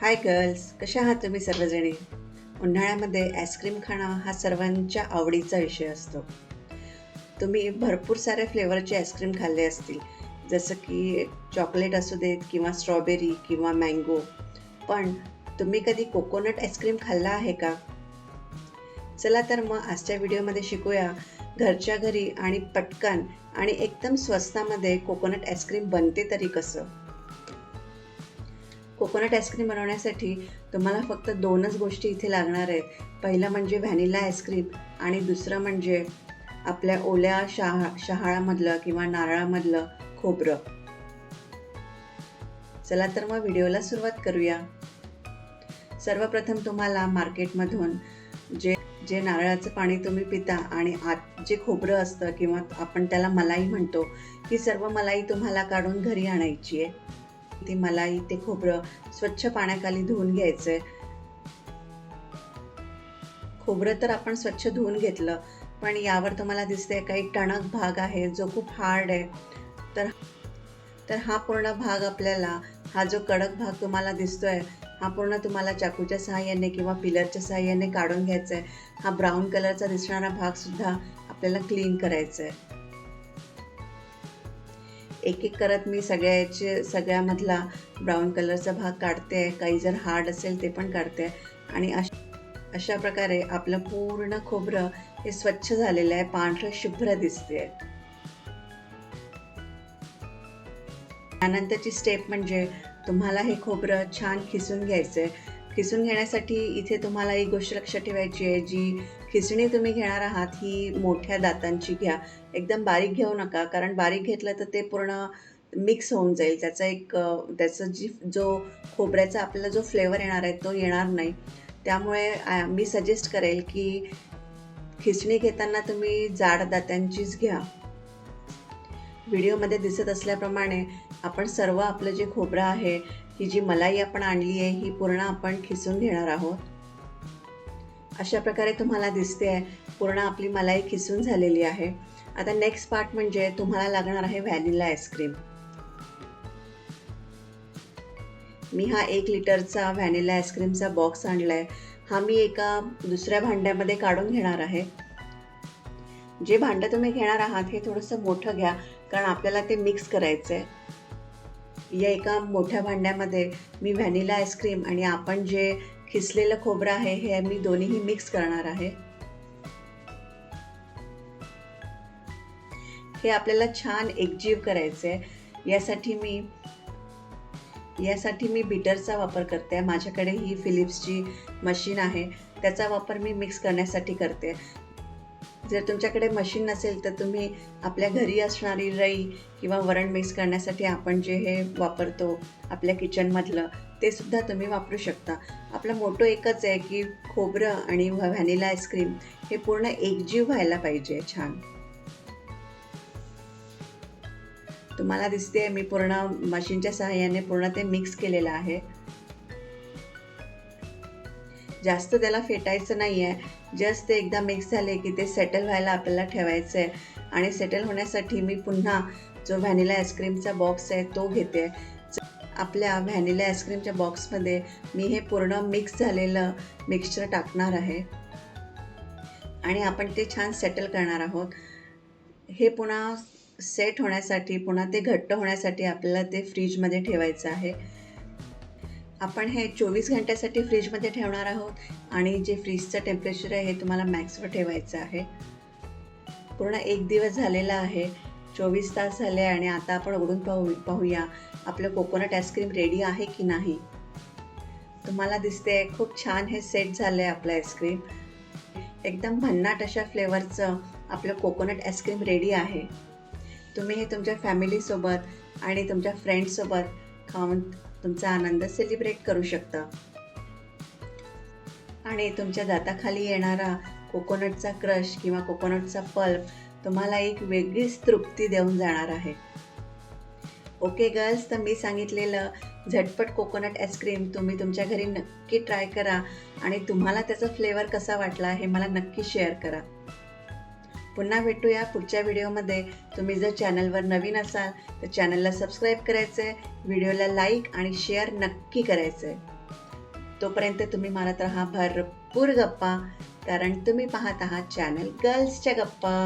Hi girls कशा आहात तुम्ही सर्वजणी? उन्हाळ्यामध्ये आईस्क्रीम खाणं हा सर्वांच्या आवडीचा विषय असतो. तुम्ही भरपूर साऱ्या फ्लेवरचे आईस्क्रीम खाल्ले असतील. जसं की चॉकलेट असू देत किंवा स्ट्रॉबेरी किंवा मँगो पण तुम्ही कधी कोकोनट आईस्क्रीम खाल्ला आहे का? चला तर मग आजच्या व्हिडिओमध्ये शिकूया घरच्या घरी आणि पटकन आणि एकदम स्वस्तामध्ये कोकोनट आईस्क्रीम बनते तरी कसं? कोकोनट आईस्क्रीम बनवण्यासाठी तुम्हाला फक्त दोनच गोष्टी इथे लागणार आहेत. पहिलं म्हणजे व्हॅनिला आईस्क्रीम आणि दुसरं म्हणजे आपल्या ओल्या शहा शहाळामधलं किंवा नारळामधलं खोबरं. चला तर मग व्हिडिओला सुरुवात करूया. सर्वप्रथम तुम्हाला मार्केटमधून जे जे नारळाचं पाणी तुम्ही पिता आणि आत जे खोबरं असतं किंवा आपण त्याला मलाई म्हणतो ही सर्व मलाई तुम्हाला काढून घरी आणायची आहे. ती मलाई ते खोबरं स्वच्छ पाण्याखाली धुवून घ्यायचंय. खोबरं तर आपण स्वच्छ धुवून घेतलं पण यावर तुम्हाला दिसते काही टणक भाग आहे जो खूप हार्ड आहे. तर तर हा पूर्ण भाग आपल्याला हा जो कडक भाग तुम्हाला दिसतोय हा पूर्ण तुम्हाला चाकूच्या सहाय्याने किंवा पिलरच्या सहाय्याने काढून घ्यायचा आहे हा ब्राऊन कलरचा दिसणारा भाग सुद्धा आपल्याला क्लीन करायचा आहे एक एक करत मी सगळ्याचे सगळ्यामधला ब्राऊन कलरचा भाग काढते काही जर हार्ड असेल ते पण काढते. आणि अशा अशा प्रकारे आपलं पूर्ण खोबरं हे स्वच्छ झालेलं आहे पांढरं शुभ्र दिसते त्यानंतरची स्टेप म्हणजे तुम्हाला हे खोबरं छान खिसून घ्यायचं आहे खिसून घेण्यासाठी इथे तुम्हाला एक गोष्ट लक्षात ठेवायची आहे जी खिसणी तुम्ही घेणार आहात ही मोठ्या दातांची घ्या. एकदम बारीक घेऊ नका कारण बारीक घेतलं तर ते पूर्ण मिक्स होऊन जाईल. त्याचा एक त्याचं जी जो खोबऱ्याचा आपल्याला जो फ्लेवर येणार आहे तो येणार नाही. त्यामुळे मी सजेस्ट करेल की खिसणी घेताना तुम्ही जाड दात्यांचीच घ्या. व्हिडिओमध्ये दिसत असल्याप्रमाणे आपण सर्व आपलं जे खोबरं आहे ही जी मलाई आपण आणली आहे ही पूर्ण आपण खिसून घेणार आहोत. अशा प्रकारे तुम्हाला दिसते आहे पूर्ण आपली मलाई खिसून झालेली आहे. आता नेक्स्ट पार्ट म्हणजे तुम्हाला लागणार आहे व्हॅनिला आईस्क्रीम मी हा एक लिटरचा व्हॅनिला आईस्क्रीमचा बॉक्स आणला आहे हा मी एका दुसऱ्या भांड्यामध्ये काढून घेणार आहे. जे भांडं तुम्ही घेणार आहात हे थोडंसं मोठं घ्या कारण आपल्याला ते मिक्स करायचं आहे या एका मोठ्या भांड्यामध्ये मी व्हॅनिला आईस्क्रीम आणि आपण जे खिसलेलं खोबरं आहे हे मी दोन्हीही मिक्स करणार आहे. हे आपल्याला छान एकजीव करायचं आहे यासाठी मी यासाठी मी बिटरचा वापर करते. माझ्याकडे ही फिलिप्सची मशीन आहे. त्याचा वापर मी मिक्स करण्यासाठी करते. जर तुमच्याकडे मशीन नसेल तर तुम्ही आपल्या घरी असणारी रई किंवा वरण मिक्स करण्यासाठी आपण जे हे वापरतो आपल्या किचनमधलं ते सुद्धा तुम्ही वापरू शकता. आपला मोटो एकच आहे की खोबरं आणि व्हॅनिला आईस्क्रीम हे पूर्ण एकजीव व्हायला पाहिजे छान. तुम्हाला दिसते मी पूर्ण मशीनच्या सहाय्याने पूर्ण ते मिक्स केलेलं आहे. जास्त त्याला फेटायचं नाही आहे जस्ट ते एकदा मिक्स झाले की ते सेटल व्हायला आपल्याला ठेवायचं आहे आणि सेटल होण्यासाठी मी पुन्हा जो व्हॅनिला आईस्क्रीमचा बॉक्स आहे तो घेते. आपल्या व्हॅनिला आईस्क्रीमच्या बॉक्समध्ये मी हे पूर्ण मिक्स झालेलं मिक्सचर टाकणार आहे. आणि आपण ते छान सेटल करणार आहोत. हे पुन्हा सेट होण्यासाठी पुन्हा ते घट्ट होण्यासाठी आपल्याला ते फ्रीजमध्ये ठेवायचं आहे. आपण हे चोवीस घंट्यासाठी फ्रीजमध्ये ठेवणार आहोत आणि जे फ्रीजचं टेम्परेचर आहे हे तुम्हाला मॅक्सवर ठेवायचं आहे. पूर्ण एक दिवस झालेला आहे. चोवीस तास झाले आणि आता आपण उघडून पाहू पाहूया आपलं कोकोनट आईस्क्रीम रेडी आहे की नाही. तुम्हाला दिसते खूप छान हे सेट झालं आहे आपलं आईस्क्रीम. एकदम भन्नाट अशा फ्लेवरचं आपलं कोकोनट आईस्क्रीम रेडी आहे. तुम्ही हे तुमच्या फॅमिलीसोबत आणि तुमच्या फ्रेंड्ससोबत खाऊन तुमचा आनंद सेलिब्रेट करू शकता. आणि तुमच्या दाताखाली येणारा कोकोनटचा क्रश किंवा कोकोनटचा पल्प तुम्हाला एक वेगळीच तृप्ती देऊन जाणार आहे. ओके गर्ल्स तर मी सांगितलेलं झटपट कोकोनट आईस्क्रीम तुम्ही तुमच्या घरी नक्की ट्राय करा आणि तुम्हाला त्याचा फ्लेवर कसा वाटला हे मला नक्की शेअर करा. पुन्हा भेटूया पुढच्या व्हिडिओमध्ये. तुम्ही जर चॅनलवर नवीन असाल तर चॅनलला सबस्क्राईब करायचं आहे व्हिडिओला लाईक आणि शेअर नक्की करायचं आहे तोपर्यंत तुम्ही मारत राहा भरपूर गप्पा कारण तुम्ही पाहत आहात चॅनल गर्ल्सच्या गप्पा.